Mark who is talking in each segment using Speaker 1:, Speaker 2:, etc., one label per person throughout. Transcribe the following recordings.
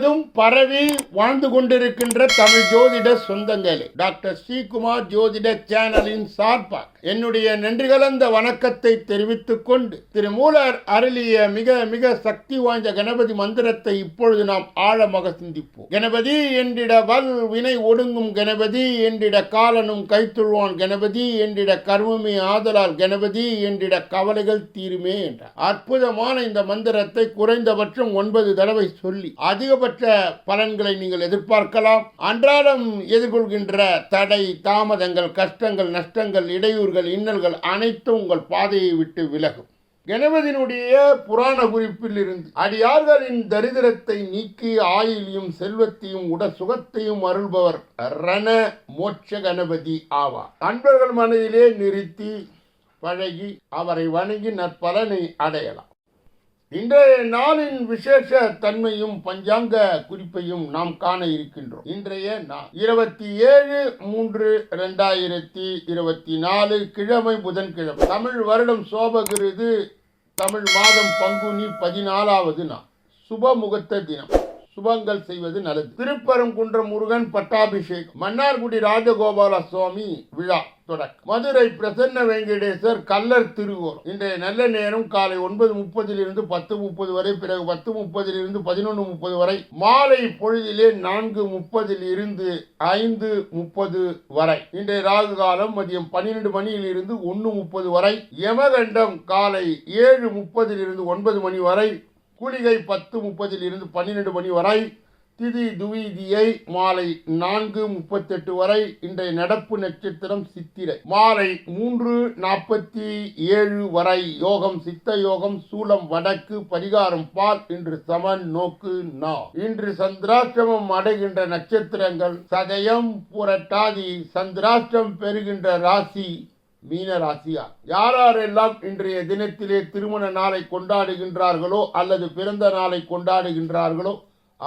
Speaker 1: முழுவதும் பரவி வாழ்ந்து கொண்டிருக்கின்ற தமிழ் ஜோதிட சொந்தங்களே. டாக்டர் ஸ்ரீகுமார் ஜோதிட சேனலின் சார்பாக என்னுடைய நன்றி கலந்த வணக்கத்தை தெரிவித்துக் கொண்டு திரு மூலர் அருளிய மிக மிக சக்தி வாய்ந்த கணபதி மந்திரத்தை இப்பொழுது நாம் ஆழமாக சிந்திப்போம். கணபதி என்றிட வல் வினை ஒடுங்கும் கணபதி என்றிட காலனும் கைத்துள்வான் கணபதி என்றிட கர்மமே ஆதலால் கணபதி என்றிட கவலைகள் தீருமே என்றார். அற்புதமான இந்த மந்திரத்தை குறைந்தபட்சம் ஒன்பது தடவை சொல்லி அதிகபட்ச பலன்களை நீங்கள் எதிர்பார்க்கலாம். அன்றாடம் எதிர்கொள்கின்ற தடை தாமதங்கள் கஷ்டங்கள் நஷ்டங்கள் இடையூறுகள் இன்னல்கள் அனைத்தும் உங்கள் பாதையை விட்டு விலகும். கணபதியினுடைய புராண குறிப்பில் இருந்து அடியார்களின் தரித்திரத்தை நீக்கி ஆயிலையும் செல்வத்தையும் உட சுகத்தையும் அருள்பவர் ரண மோட்ச கணபதி ஆவார். அன்பர்கள் மனதிலே நிறுத்தி பழகி அவரை வணங்கி நற்பலனை அடையலாம். இன்றைய நாளின் விசேஷ தன்மையும் பஞ்சாங்க குறிப்பையும் நாம் காண இருக்கின்றோம். இன்றைய நாள் இருபத்தி ஏழு மூன்று இரண்டாயிரத்தி இருபத்தி நாலு கிழமை புதன்கிழமை. தமிழ் வருடம் சோபகிருது தமிழ் மாதம் பங்குனி பதினாலாவது நாள். சுப முகூர்த்த தினம். சுபங்கள் செய்வது நல்லது. திருப்பரங்குன்ற முருகன் பட்டாபிஷேகம். மன்னார்குடி ராஜகோபால சுவாமி விழா. தொடக்கம். மதுரை பிரசன்ன வெங்கடேசர் கல்லர் திருவோர். இன்றைய நல்ல நேரம் காலை ஒன்பது முப்பதிலிருந்து பத்து முப்பது வரை பிறகு பத்து முப்பதிலிருந்து பதினொன்று முப்பது வரை மாலை பொழுதிலே நான்கு முப்பதில் இருந்து ஐந்து முப்பது வரை. இன்றைய ராகு காலம் மதியம் பன்னிரண்டு மணியில் இருந்து ஒன்று முப்பது வரை யமகண்டம் காலை ஏழு முப்பதிலிருந்து ஒன்பது மணி வரை குளிகை பத்து முப்பதில் இருந்து பன்னிரெண்டு மணி வரை திதி துவிதியை மாலை நான்கு முப்பத்தெட்டு வரை இன்றைய நடப்பு நட்சத்திரம் சித்திரை. மாலை மூன்று நாற்பத்தி ஏழு வரை யோகம் சித்த யோகம் சூலம் வடக்கு பரிகாரம் பால் இன்று சமன் நோக்கு நா. இன்று சந்திராஷ்டிரமம் அடைகின்ற நட்சத்திரங்கள் சதயம் புரட்டாதி சந்திராஷ்டிரம் பெறுகின்ற ராசி மீன ராசியா. யாரெல்லாம் இன்றைய தினத்திலே திருமண நாளை கொண்டாடுகின்றார்களோ அல்லது பிறந்த நாளை கொண்டாடுகின்றார்களோ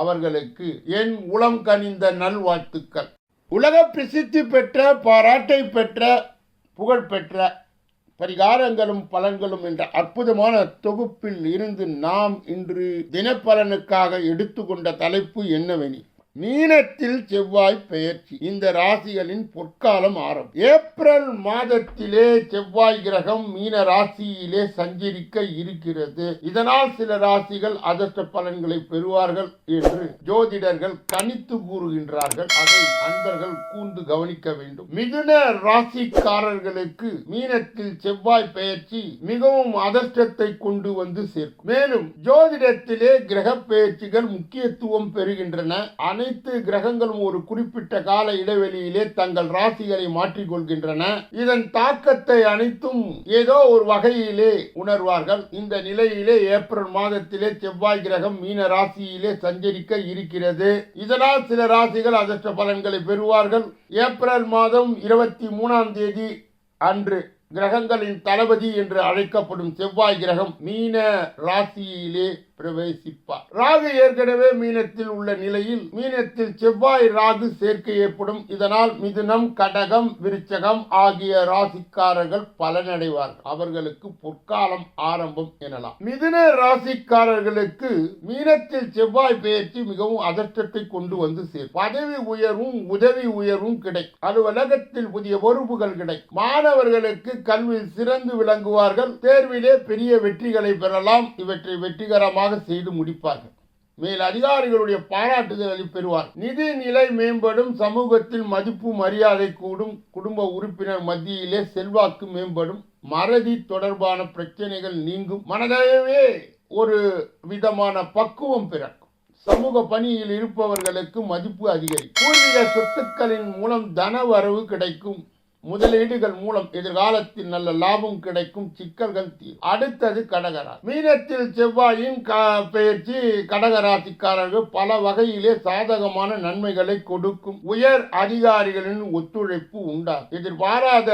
Speaker 1: அவர்களுக்கு என் உளம் கனிந்த நல்வாழ்த்துக்கள். உலக பிரசித்தி பெற்ற பாராட்டை பெற்ற புகழ் பெற்ற பரிகாரங்களும் பலன்களும் என்ற அற்புதமான தொகுப்பில் இருந்து நாம் இன்று தினப்பலனுக்காக எடுத்துக்கொண்ட தலைப்பு என்னவெனி மீனத்தில் செவ்வாய் பெயர்ச்சி. இந்த ராசிகளின் பொற்காலம் ஆரம்பம் ஏப்ரல் மாதத்திலே செவ்வாய் கிரகம் மீன ராசியிலே சஞ்சரிக்க இருக்கிறது. இதனால் சில ராசிகள் அதிர்ஷ்ட பலன்களை பெறுவார்கள் என்று ஜோதிடர்கள் கணித்து கூறுகின்றார்கள். அதை அன்பர்கள் கூர்ந்து கவனிக்க வேண்டும். மிதுன ராசிக்காரர்களுக்கு மீனத்தில் செவ்வாய் பெயர்ச்சி மிகவும் அதிர்ஷ்டத்தை கொண்டு வந்து சேர்க்கும். மேலும் ஜோதிடத்திலே கிரக பெயர்ச்சிகள் முக்கியத்துவம் பெறுகின்றன. அனைத்து கிரகங்களும் ஒரு குறிப்பிட்ட கால இடைவெளியிலே தங்கள் ராசிகளை மாற்றிக்கொள்கின்றன. இதன் தாக்கத்தை அனைத்தும் ஏதோ ஒரு வகையிலே உணர்வார்கள். இந்த நிலையிலே ஏப்ரல் மாதத்திலே செவ்வாய் கிரகம் மீன ராசியிலே சஞ்சரிக்க இருக்கிறது. இதனால் சில ராசிகள் அதிர்ஷ்ட பலன்களை பெறுவார்கள். ஏப்ரல் மாதம் இருபத்தி மூணாம் தேதி அன்று கிரகங்களின் தளபதி என்று அழைக்கப்படும் செவ்வாய் கிரகம் மீன ராசியிலே பிரவேசிப்பார். ராகு ஏற்கனவே மீனத்தில் உள்ள நிலையில் மீனத்தில் செவ்வாய் ராகு சேர்க்கை ஏற்படும். இதனால் மிதுனம் கடகம் விருச்சகம் ஆகிய ராசிக்காரர்கள் பலனடைவார்கள். அவர்களுக்கு பொற்காலம் ஆரம்பம் எனலாம். மிதுன ராசிக்காரர்களுக்கு மீனத்தில் செவ்வாய் பெயர்ச்சி மிகவும் அதிர்ஷ்டத்தை கொண்டு வந்து சேர் பதவி உயர்வும் உதவி உயர்வும் கிடைக்கும். அலுவலகத்தில் புதிய பொறுப்புகள் கிடைக்கும். மாணவர்களுக்கு கல்வி சிறந்து விளங்குவார்கள். தேர்விலே பெரிய வெற்றிகளை பெறலாம். இவற்றை வெற்றிகரமாக செய்து முடிப்பார்கள். மேல் அதிகாரிகளுடைய பாராட்டுதல் பெறுவார் நிதி நிலை மேம்படும் சமூகத்தில் மதிப்பு மரியாதை கூடும் குடும்ப உறுப்பினர் மத்தியிலே செல்வாக்கு மேம்படும் மறதி தொடர்பான பிரச்சனைகள் நீங்கும். மனதளவே ஒரு விதமான பக்குவம் பிறக்கும். சமூக பணியில் இருப்பவர்களுக்கு மதிப்பு அதிகரிக்கும். பூர்வீக சொத்துக்களின் மூலம் தன வரவு கிடைக்கும். முதலீடுகள் மூலம் எதிர்காலத்தில் நல்ல லாபம் கிடைக்கும் சிக்கல்கள் தீரும். அடுத்தது கடகராசி. மீனத்தில் செவ்வாயின் க பெயர்ச்சி கடகராசிக்காரர்கள் பல வகையிலே சாதகமான நன்மைகளை கொடுக்கும். உயர் அதிகாரிகளின் ஒத்துழைப்பு உண்டாகும். எதிர்பாராத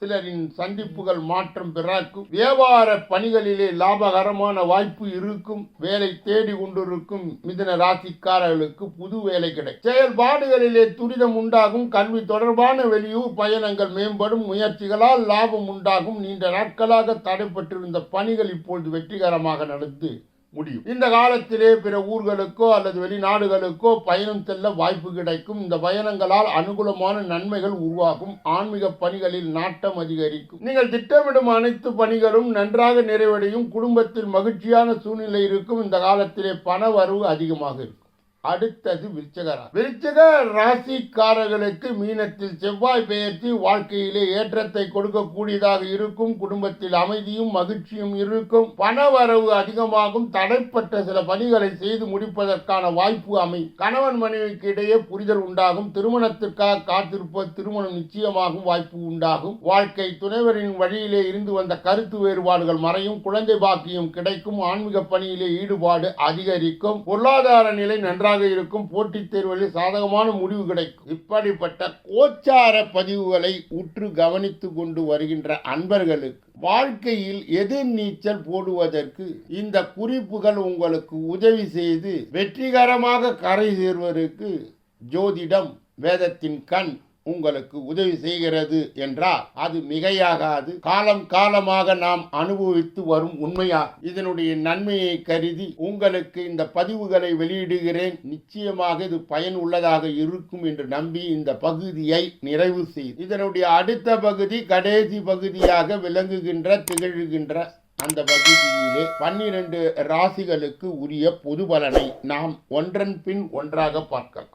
Speaker 1: சிலரின் சந்திப்புகள் மாற்றம் பிறக்கும் வியாபார பணிகளிலே லாபகரமான வாய்ப்பு இருக்கும் வேலை தேடி கொண்டிருக்கும் மிதன ராசிக்காரர்களுக்கு புது வேலை கிடைக்கும். செயல்பாடுகளிலே துரிதம் உண்டாகும் கல்வி தொடர்பான வெளியூர் பயணங்கள் மேம்படும் முயற்சிகளால் லாபம் உண்டாகும் நீண்ட நாட்களாக தடைப்பட்டிருந்த பணிகள் இப்பொழுது வெற்றிகரமாக நடந்து முடியும். இந்த காலத்திலே பிற ஊர்களுக்கோ அல்லது வெளிநாடுகளுக்கோ பயணம் செல்ல வாய்ப்பு கிடைக்கும். இந்த பயணங்களால் அனுகூலமான நன்மைகள் உருவாகும். ஆன்மீக பணிகளில் நாட்டம் அதிகரிக்கும். நீங்கள் திட்டமிடும் அனைத்து பணிகளும் நன்றாக நிறைவடையும். குடும்பத்தில் மகிழ்ச்சியான சூழ்நிலை இருக்கும். இந்த காலத்திலே பண வரவு அதிகமாக இருக்கும். அடுத்தது விருச்சகரா விருச்சக ராசிக்காரர்களுக்கு மீனத்தில் செவ்வாய் பெயர்ச்சி வாழ்க்கையிலே ஏற்றத்தை கொடுக்கக்கூடியதாக இருக்கும். குடும்பத்தில் அமைதியும் மகிழ்ச்சியும் இருக்கும். பணவரவு அதிகமாகும். தடைப்பட்ட சில பணிகளை செய்து முடிப்பதற்கான வாய்ப்பு அமையும் கணவன் மனைவிக்கு இடையே புரிதல் உண்டாகும். திருமணத்திற்காக காத்திருப்ப திருமணம் நிச்சயமாகும். வாய்ப்பு உண்டாகும். வாழ்க்கை துணைவரின் வழியிலே இருந்து வந்த கருத்து வேறுபாடுகள் மறையும். குழந்தை பாக்கியம் கிடைக்கும். ஆன்மீக பணியிலே ஈடுபாடு அதிகரிக்கும். பொருளாதார நிலை நன்றாக இருக்கும் போட்டித் தேர்வுகளில் சாதகமான முடிவு கிடைக்கும். இப்படிப்பட்ட கோச்சார பதிவுகளை உற்று கவனித்து கொண்டு வருகின்ற அன்பர்களுக்கு வாழ்க்கையில் எதிர் நீச்சல் போடுவதற்கு இந்த குறிப்புகள் உங்களுக்கு உதவி செய்து வெற்றிகரமாக கரை சேர்வதற்கு ஜோதிடம் வேதத்தின் கண் உங்களுக்கு உதவி செய்கிறது என்றால் அது மிகையாகாது. காலம் காலமாக நாம் அனுபவித்து வரும் உண்மையா? இதனுடைய நன்மையை கருதி உங்களுக்கு இந்த பதிவுகளை வெளியிடுகிறேன். நிச்சயமாக இது பயன் உள்ளதாக இருக்கும் என்று நம்பி இந்த பகுதியை நிறைவு செய்து. இதனுடைய அடுத்த பகுதி கடைசி பகுதியாக விளங்குகின்ற திகழ்கின்ற அந்த பகுதியிலே பன்னிரண்டு ராசிகளுக்கு உரிய பொது பலனை நாம் ஒன்றன் பின் ஒன்றாக பார்க்கலாம்.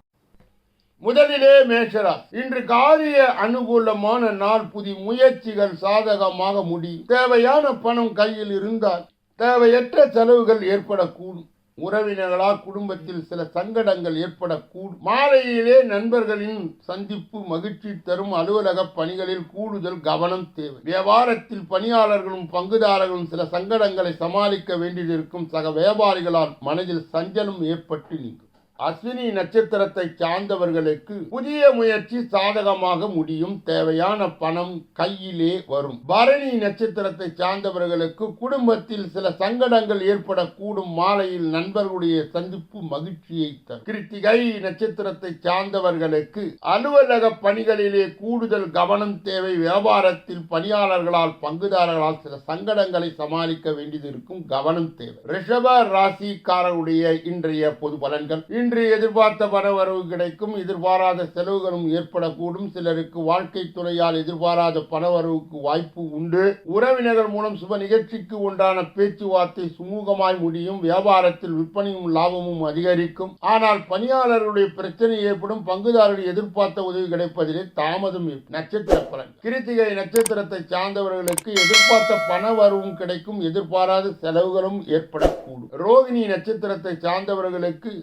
Speaker 1: முதலிலே மேஷராசி இன்று காரிய அனுகூலமான நாள் புதிய முயற்சிகள் சாதகமாக முடியும் தேவையான பணம் கையில் இருந்தால் தேவையற்ற செலவுகள் ஏற்படக்கூடும். உறவினர்களால் குடும்பத்தில் சில சங்கடங்கள் ஏற்படக்கூடும். மாலையிலே நண்பர்களின் சந்திப்பு மகிழ்ச்சி தரும். அலுவலக பணிகளில் கூடுதல் கவனம் தேவை. வியாபாரத்தில் பணியாளர்களும் பங்குதாரர்களும் சில சங்கடங்களை சமாளிக்க வேண்டியிருக்கும் சக வியாபாரிகளால் மனதில் சஞ்சலம் ஏற்பட்டு நீங்கும். அஸ்வினி நட்சத்திரத்தை சார்ந்தவர்களுக்கு புதிய முயற்சி சாதகமாக முடியும். தேவையான பணம் கையிலே வரும். பரணி நட்சத்திரத்தை சார்ந்தவர்களுக்கு குடும்பத்தில் சில சங்கடங்கள் ஏற்படக்கூடும். மாலையில் நண்பர்களுடைய சந்திப்பு மகிழ்ச்சியை தரும். கிருத்திகை நட்சத்திரத்தை சார்ந்தவர்களுக்கு அலுவலக பணிகளிலே கூடுதல் கவனம் தேவை. வியாபாரத்தில் பணியாளர்களால் பங்குதாரர்களால் சில சங்கடங்களை சமாளிக்க வேண்டியது இருக்கும். கவனம் தேவை. ரிஷப ராசிக்காரருடைய இன்றைய பொது பலன்கள். இன்று எதிர்பார்த்த வரவரவு கிடைக்கும் எதிர்பாராத செலவுகளும் ஏற்படக்கூடும். சிலருக்கு வாழ்க்கை துறையால் எதிர்பாராத பணவரவுக்கு வாய்ப்பு உண்டு. உறவினர்கள் மூலம் சுப நிகழ்ச்சிக்கு உண்டான பேச்சுவார்த்தை சுமூகமாய் முடியும். வியாபாரத்தில் விற்பனையும் லாபமும் அதிகரிக்கும். ஆனால் பணியாளர்களுடைய பிரச்சனை ஏற்படும். பங்குதாரர்கள் எதிர்பார்த்த உதவி கிடைப்பதிலே தாமதம் நட்சத்திர பலன். கிருத்திகை நட்சத்திரத்தை சார்ந்தவர்களுக்கு எதிர்பார்த்த பண வரவும் கிடைக்கும். எதிர்பாராத செலவுகளும் ஏற்படக்கூடும். ரோகிணி நட்சத்திரத்தை சார்ந்தவர்களுக்கு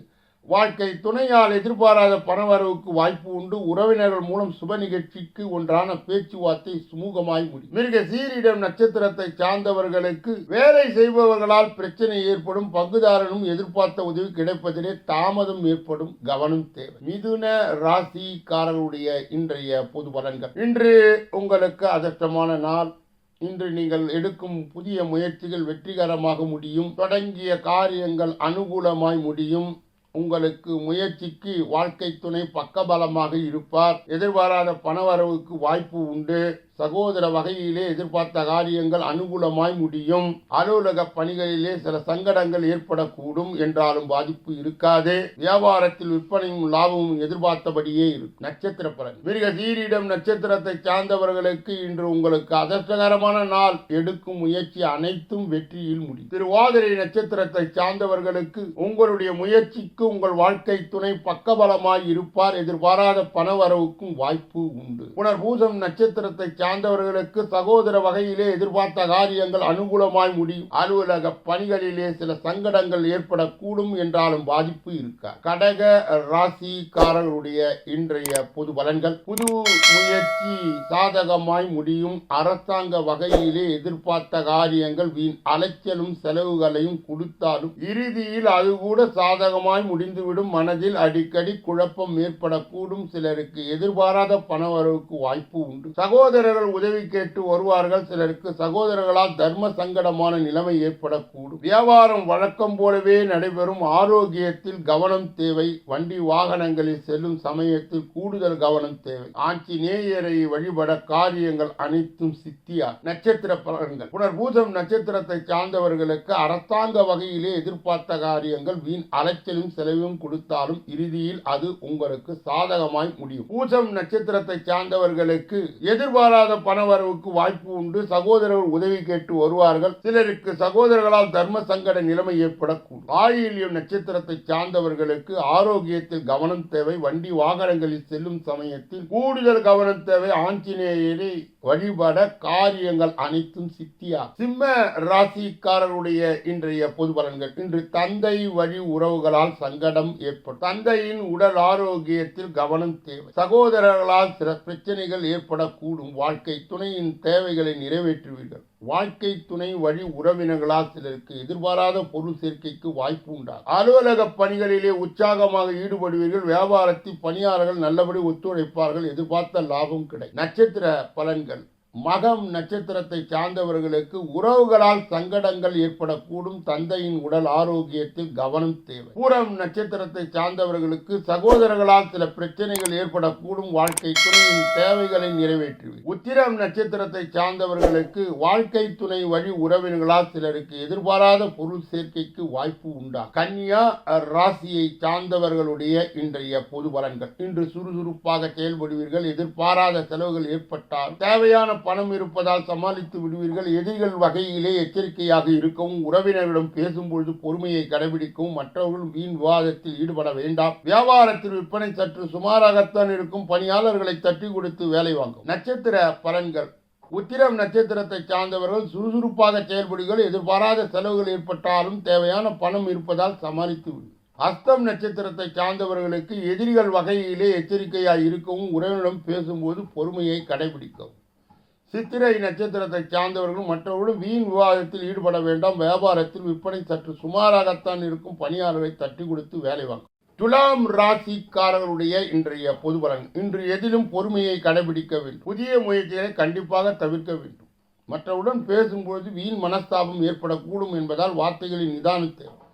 Speaker 1: வாழ்க்கை துணையால் எதிர்பாராத பணவரவுக்கு வாய்ப்பு உண்டு. உறவினர்கள் மூலம் சுப நிகழ்ச்சிக்கு ஒன்றான பேச்சுவார்த்தை சுமூகமாய் முடியும். மிருக சீரிடம் நட்சத்திரத்தை சார்ந்தவர்களுக்கு வேலை செய்பவர்களால் பிரச்சனை ஏற்படும். பங்குதாரனும் எதிர்பார்த்த உதவி கிடைப்பதிலே தாமதம் ஏற்படும். கவனம் தேவை. மிதுன ராசிக்காரர்களுடைய இன்றைய பொது பலன்கள். இன்று உங்களுக்கு அதர்ஷ்டமான நாள். இன்று நீங்கள் எடுக்கும் புதிய முயற்சிகள் வெற்றிகரமாக முடியும். தொடங்கிய காரியங்கள் அனுகூலமாய் முடியும். உங்களுக்கு முயற்சிக்கு வாழ்க்கை துணை பக்கபலமாக இருப்பார். எதிர்பாராத பணவரவுக்கு வாய்ப்பு உண்டு. சகோதர வகையிலே எதிர்பார்த்த காரியங்கள் அனுகூலமாய் முடியும். அலுவலக பணிகளிலே சில சங்கடங்கள் ஏற்படக்கூடும் என்றாலும் பாதிப்பு இருக்காது. வியாபாரத்தில் விற்பனையும் லாபமும் எதிர்பார்த்தபடியே இருக்கும். நட்சத்திர பலன். மிருக சீரிடம் நட்சத்திரத்தை சார்ந்தவர்களுக்கு இன்று உங்களுக்கு அதிர்ஷ்டகரமான நாள். எடுக்கும் முயற்சி அனைத்தும் வெற்றியில் முடியும். திருவாதிரை நட்சத்திரத்தை சார்ந்தவர்களுக்கு உங்களுடைய முயற்சிக்கு உங்கள் வாழ்க்கை துணை பக்கபலமாய் இருப்பார். எதிர்பாராத பணவரவுக்கும் வாய்ப்பு உண்டு. புனர்பூசம் நட்சத்திரத்தை சார்ந்தவர்களுக்கு சகோதர வகையிலே எதிர்பார்த்த காரியங்கள் அனுகூலமாய் முடியும். அலுவலக பணிகளிலே சில சங்கடங்கள் ஏற்படக்கூடும் என்றாலும் பாதிப்பு இருக்கா? கடக ராசிக்காரர்களுடைய இன்றைய பொது பலன்கள். புது முயற்சி சாதகமாய் முடியும். அரசாங்க வகையிலே எதிர்பார்த்த காரியங்கள் வீண் அலைச்சலும் செலவுகளையும் கொடுத்தாலும் இறுதியில் அது கூட சாதகமாய் முடிந்துவிடும். மனதில் அடிக்கடி குழப்பம் ஏற்படக்கூடும். சிலருக்கு எதிர்பாராத பணவரவுக்கு வாய்ப்பு உண்டு. சகோதரர் சகோதரர்கள் உதவி கேட்டு வருவார்கள். சிலருக்கு சகோதரர்களால் தர்ம சங்கடமான நிலைமை ஏற்படக்கூடும். வியாபாரம் வழக்கம் போலவே நடைபெறும். ஆரோக்கியத்தில் கவனம் தேவை. வண்டி வாகனங்களில் செல்லும் சமயத்தில் கூடுதல் கவனம் தேவை. ஆஞ்சநேயரை வழிபட காரியங்கள் அனைத்தும் சித்தியா நட்சத்திர பலன்கள். புனர்பூதம் நட்சத்திரத்தை சார்ந்தவர்களுக்கு அரசாங்க வகையிலே எதிர்பார்த்த காரியங்கள் வீண் அலைச்சலும் செலவும் கொடுத்தாலும் இறுதியில் அது உங்களுக்கு சாதகமாய் முடியும். பூசம் நட்சத்திரத்தை சார்ந்தவர்களுக்கு எதிர்பாராத பணவரவுக்கு வாய்ப்பு உண்டு. சகோதரர்கள் உதவி கேட்டு வருவார்கள். சிலருக்கு சகோதரர்களால் தர்ம சங்கட நிலைமை ஏற்படக்கூடும். ஆயில்யம் நட்சத்திரத்தை சார்ந்தவர்களுக்கு ஆரோக்கியத்தில் கவனம் தேவை. வண்டி வாகனங்களில் செல்லும் சமயத்தில் கூடுதல் கவனம் தேவை. ஆஞ்சநேயரை வழிபட காரியங்கள் அனைத்தும் சித்தியா. சிம்ம ராசிக்காரருடைய இன்றைய பொது பலன்கள். இன்று தந்தை வழி உறவுகளால் சங்கடம் ஏற்படும். தந்தையின் உடல் ஆரோக்கியத்தில் கவனம் தேவை. சகோதரர்களால் சில பிரச்சனைகள் ஏற்படக்கூடும். வாழ்க்கை துணையின் தேவைகளை நிறைவேற்றுவீர்கள். வாழ்க்கை துணை வழி உறவினர்களால் சிலருக்கு எதிர்பாராத பொருள் சேர்க்கைக்கு வாய்ப்பு உண்டாகும். அலுவலக பணிகளிலே உற்சாகமாக ஈடுபடுவீர்கள் வியாபாரத்தில் பணியாளர்கள் நல்லபடி ஒத்துழைப்பார்கள் எதிர்பார்த்த லாபம் கிடைக்கும். நட்சத்திர பலன்கள். மகம் நட்சத்திரத்தை சார்ந்தவர்களுக்கு உறவுகளால் சங்கடங்கள் ஏற்படக்கூடும். தந்தையின் உடல் ஆரோக்கியத்தில் கவனம் தேவை. பூரம் நட்சத்திரத்தை சார்ந்தவர்களுக்கு சகோதரர்களால் சில பிரச்சனைகள் ஏற்படக்கூடும். வாழ்க்கை துணையின் தேவைகளை நிறைவேற்றுவி உத்திரம் நட்சத்திரத்தை சார்ந்தவர்களுக்கு வாழ்க்கை துணை வழி உறவினர்களால் சிலருக்கு எதிர்பாராத பொருள் சேர்க்கைக்கு வாய்ப்பு உண்டா? கன்யா ராசியை சார்ந்தவர்களுடைய இன்றைய பொது பலன்கள். இன்று சுறுசுறுப்பாக செயல்படுவீர்கள். எதிர்பாராத செலவுகள் ஏற்பட்டால் தேவையான பணம் இருப்பதால் சமாளித்து விடுவீர்கள். எதிரிகள் வகையிலே எச்சரிக்கையாக இருக்கவும் உறவினர்களிடம் பேசும்பொழுது பொறுமையை கடைபிடிக்கவும் மற்றவர்கள் வீண் விவாதத்தில் ஈடுபட வேண்டாம். வியாபாரத்தில் விற்பனை சற்று சுமாராகத்தான் இருக்கும். பணியாளர்களை தட்டி கொடுத்து வேலை வாங்கும் நட்சத்திர பலன்கள். உத்திரம் நட்சத்திரத்தை சார்ந்தவர்கள் சுறுசுறுப்பாக செயல்படுகள் எதிர்பாராத செலவுகள் ஏற்பட்டாலும் தேவையான பணம் இருப்பதால் சமாளித்து விடும் அஸ்தம் நட்சத்திரத்தை சார்ந்தவர்களுக்கு எதிரிகள் வகையிலே எச்சரிக்கையாக இருக்கவும் உறவினரிடம் பேசும்போது பொறுமையை கடைபிடிக்கவும். சித்திரை நட்சத்திரத்தை சார்ந்தவர்களும் மற்றவர்களும் வீண் விவாதத்தில் ஈடுபட வேண்டாம். வியாபாரத்தில் விற்பனை சற்று சுமாராகத்தான் இருக்கும். பணியாளரை தட்டி கொடுத்து வேலை வாங்கும். துலாம் ராசிக்காரர்களுடைய இன்றைய பொது பலன். இன்று எதிலும் பொறுமையை கடைபிடிக்க வேண்டும் புதிய முயற்சிகளை கண்டிப்பாக தவிர்க்க வேண்டும். மற்றவுடன் பேசும்பொழுது வீண் மனஸ்தாபம் ஏற்படக்கூடும் என்பதால் வார்த்தைகளின் நிதானம் தேவை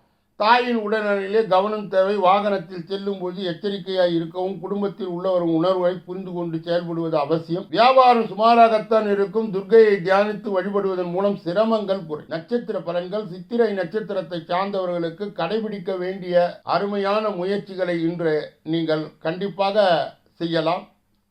Speaker 1: தாயின் உடல்நிலையிலே கவனம் தேவை. வாகனத்தில் செல்லும் போது எச்சரிக்கையாக இருக்கவும் குடும்பத்தில் உள்ளவரும் உணர்வை புரிந்து கொண்டு செயல்படுவது அவசியம். வியாபாரம் சுமாராகத்தான் இருக்கும். துர்க்கையை தியானித்து வழிபடுவதன் மூலம் சிரமங்கள் குறை நட்சத்திர பலன்கள் சித்திரை நட்சத்திரத்தை சார்ந்தவர்களுக்கு கடைபிடிக்க வேண்டிய அருமையான முயற்சிகளை இன்று நீங்கள் கண்டிப்பாக செய்யலாம்.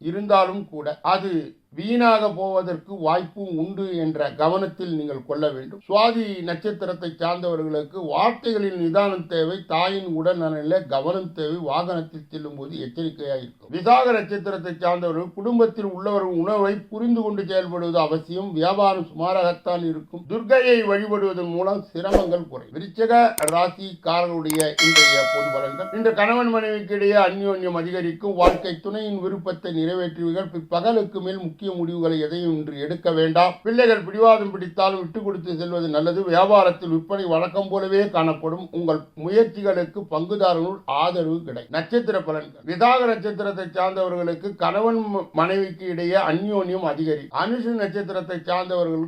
Speaker 1: இருந்தாலும் கூட அது வீணாக போவதற்கு வாய்ப்பும் உண்டு என்ற கவனத்தில் நீங்கள் கொள்ள வேண்டும். சுவாதி நட்சத்திரத்தை சார்ந்தவர்களுக்கு வார்த்தைகளின் நிதானம் தேவை தாயின் உடல் நலனில் கவனம் தேவை வாகனத்தில் செல்லும் போது எச்சரிக்கையாக இருக்கும். விசாக நட்சத்திரத்தை சார்ந்தவர்கள் குடும்பத்தில் உள்ளவர்கள் உணவை புரிந்து கொண்டு செயல்படுவது அவசியம் வியாபாரம் சுமாராகத்தான் இருக்கும். துர்கையை வழிபடுவதன் மூலம் சிரமங்கள் குறை விருச்சக ராசிக்காரர்களுடைய இன்றைய பொது பலன்கள். இன்று கணவன் மனைவிக்கு இடையே அந்யோன்யம் அதிகரிக்கும். வாழ்க்கை துணையின் விருப்பத்தை நிறைவேற்றுவீர்கள். பிற்பகலுக்கு மேல் முக்கிய முக்கிய முடிவுகளை எதையும் இன்று எடுக்க வேண்டாம். பிள்ளைகள் பிடிவாதம் பிடித்தாலும் விட்டு கொடுத்து செல்வது நல்லது. வியாபாரத்தில் விற்பனை வழக்கம் போலவே காணப்படும். உங்கள் முயற்சிகளுக்கு பங்குதாரர்கள் ஆதரவு கிடைக்கும். நட்சத்திர பலன்கள். விதாக நட்சத்திரத்தை சார்ந்தவர்களுக்கு கணவன் மனைவிக்கு இடையே அந்யோன்யம் அதிகரிக்கும் அனுஷ நட்சத்திரத்தை சார்ந்தவர்கள்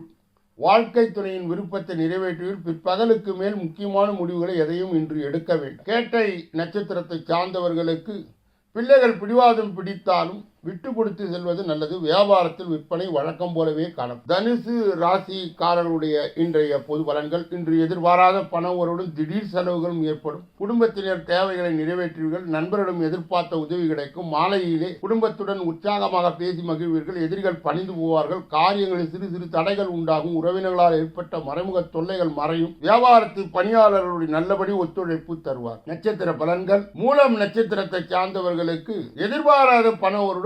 Speaker 1: வாழ்க்கை துணையின் விருப்பத்தை நிறைவேற்றுவதில் பிற்பகலுக்கு மேல் முக்கியமான முடிவுகளை எதையும் இன்று எடுக்க வேண்டும். கேட்டை நட்சத்திரத்தை சார்ந்தவர்களுக்கு பிள்ளைகள் பிடிவாதம் பிடித்தாலும் விட்டு கொடுத்து செல்வது நல்லது. வியாபாரத்தில் விற்பனை வழக்கம் போலவே காணும் தனுசு ராசிக்காரர்களுடைய இன்றைய பொது பலன்கள் இன்று எதிர்பாராத பண உறவுடன் திடீர் செலவுகளும் ஏற்படும். குடும்பத்தினர் தேவைகளை நிறைவேற்றுவீர்கள். நண்பரிடம் எதிர்பார்த்த உதவி கிடைக்கும். மாலையிலே குடும்பத்துடன் உற்சாகமாக பேசி மகிழ்வீர்கள். எதிரிகள் பணிந்து போவார்கள். காரியங்களில் சிறு சிறு தடைகள் உண்டாகும். உறவினர்களால் ஏற்பட்ட மறைமுக தொல்லைகள் மறையும். வியாபாரத்தில் பணியாளர்களுடைய நல்லபடி ஒத்துழைப்பு தருவார். நட்சத்திர பலன்கள். மூலம் நட்சத்திரத்தை சார்ந்தவர்களுக்கு எதிர்பாராத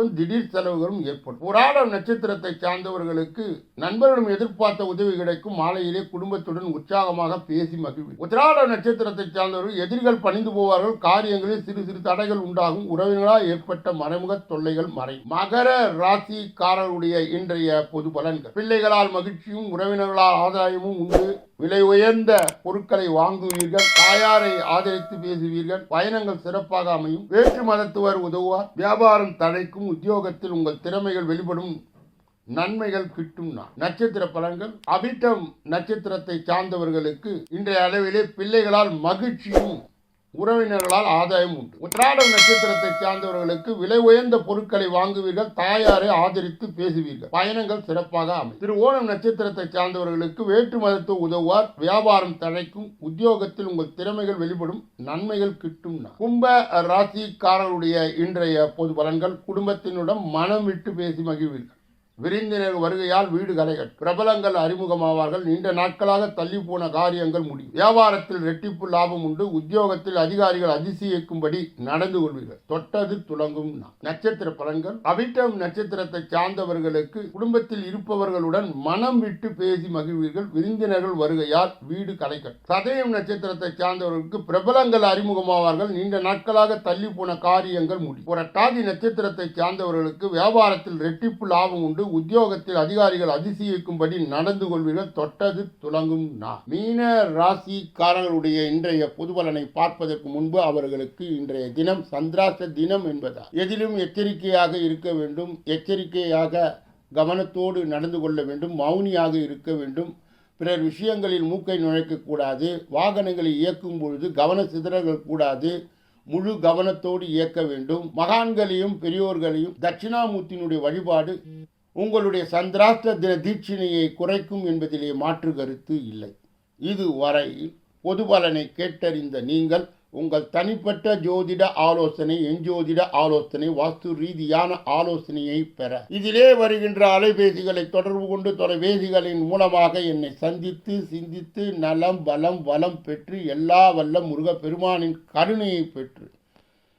Speaker 1: செலவுகளும் திடீர் செலவுகளும் ஏற்படும். புராடம் நட்சத்திரத்தை சார்ந்தவர்களுக்கு நண்பர்களும் எதிர்பார்த்த உதவி கிடைக்கும். மாலையிலே குடும்பத்துடன் உற்சாகமாக பேசி மகிழ்வு. உத்திராட நட்சத்திரத்தை சார்ந்தவர்கள் எதிரிகள் பணிந்து போவார்கள். காரியங்களில் சிறு சிறு தடைகள் உண்டாகும். உறவினர்களால் ஏற்பட்ட மறைமுக தொல்லைகள் மறையும். மகர ராசிக்காரருடைய இன்றைய பொது பலன்கள். பிள்ளைகளால் மகிழ்ச்சியும் உறவினர்களால் ஆதாயமும் உண்டு. விலை உயர்ந்த பொருட்களை வாங்குவீர்கள் தாயாரை ஆதரித்து பேசுவீர்கள் பயணங்கள் சிறப்பாக அமையும். வேற்று மதத்துவர் உதவுவார் வியாபாரம் தழைக்கும் உத்தியோகத்தில் உங்கள் திறமைகள் வெளிப்படும் நன்மைகள் கிட்டும் நான் நட்சத்திர பலன்கள் அபிட்டம் நட்சத்திரத்தை சார்ந்தவர்களுக்கு இன்றைய அளவிலே பிள்ளைகளால் மகிழ்ச்சியும் உறவினர்களால் ஆதாயம் உண்டு. உத்திராடம் நட்சத்திரத்தை சார்ந்தவர்களுக்கு விலை உயர்ந்த பொருட்களை வாங்குவீர்கள் தாயாரை ஆதரித்து பேசுவீர்கள். பயணங்கள் சிறப்பாக அமையும். திரு ஓணம் நட்சத்திரத்தை சார்ந்தவர்களுக்கு வேற்று மதத்து உதவுவார் வியாபாரம் தழைக்கும் உத்தியோகத்தில் உங்கள் திறமைகள் வெளிப்படும் நன்மைகள் கிட்டும் கும்ப ராசிக்காரருடைய இன்றைய பொது பலன்கள் குடும்பத்தினுடன் மனம் விட்டு பேசி மகிழ்வீர்கள். விருந்தினர் வருகையால் வீடு கலைகள் பிரபலங்கள் அறிமுகமாவார்கள். நீண்ட நாட்களாக தள்ளி போன காரியங்கள் முடியும். வியாபாரத்தில் ரெட்டிப்பு லாபம் உண்டு. உத்தியோகத்தில் அதிகாரிகள் அதிசயிக்கும்படி நடந்து கொள்வீர்கள். தொட்டது துலங்கும் நட்சத்திர பலன்கள். அவிட்டம் நட்சத்திரத்தை சார்ந்தவர்களுக்கு குடும்பத்தில் இருப்பவர்களுடன் மனம் விட்டு பேசி மகிழ்வீர்கள். விருந்தினர்கள் வருகையால் வீடு கலைகள் சதயம் நட்சத்திரத்தை சார்ந்தவர்களுக்கு பிரபலங்கள் அறிமுகமாவார்கள். நீண்ட நாட்களாக தள்ளி போன காரியங்கள் முடியும். புரட்டாதி நட்சத்திரத்தை சார்ந்தவர்களுக்கு வியாபாரத்தில் ரெட்டிப்பு லாபம் உண்டு. உத்தியோகத்தில் அதிகாரிகள் அதிசயிக்கும்படி நடந்து கொள்வீர்கள். தொட்டது துலங்கும் நான் மீன ராசிக்காரர்களுடைய இன்றைய பொதுபலனை பார்ப்பதற்கு முன்பு அவர்களுக்கு இன்றைய தினம் சந்திராச தினம் என்பதால் எதிலும் எச்சரிக்கையாக இருக்க வேண்டும். எச்சரிக்கையாக கவனத்தோடு நடந்து கொள்ள வேண்டும். மௌனியாக இருக்க வேண்டும். பிறர் விஷயங்களில் மூக்கை நுழைக்கக்கூடாது. வாகனங்களை இயக்கும் பொழுது கவன சிதறல்கள் கூடாது. முழு கவனத்தோடு இயக்க வேண்டும். மகான்களையும் பெரியோர்களையும் தட்சிணாமூர்த்தியினுடைய வழிபாடு உங்களுடைய சந்திராஷ்ட தின தீட்சிணையை குறைக்கும் என்பதிலே மாற்று கருத்து இல்லை. இதுவரை பொது பலனை கேட்டறிந்த நீங்கள் உங்கள் தனிப்பட்ட ஜோதிட ஆலோசனை எஞ்சோதிட ஆலோசனை வாஸ்து ரீதியான ஆலோசனையை பெற. இதிலே வருகின்ற அலைபேசிகளை தொடர்பு கொண்டு தொலைபேசிகளின் மூலமாக என்னை சந்தித்து சிந்தித்து நலம் பலம் வளம் பெற்று எல்லா வல்ல முருக பெருமானின் கருணையை பெற்று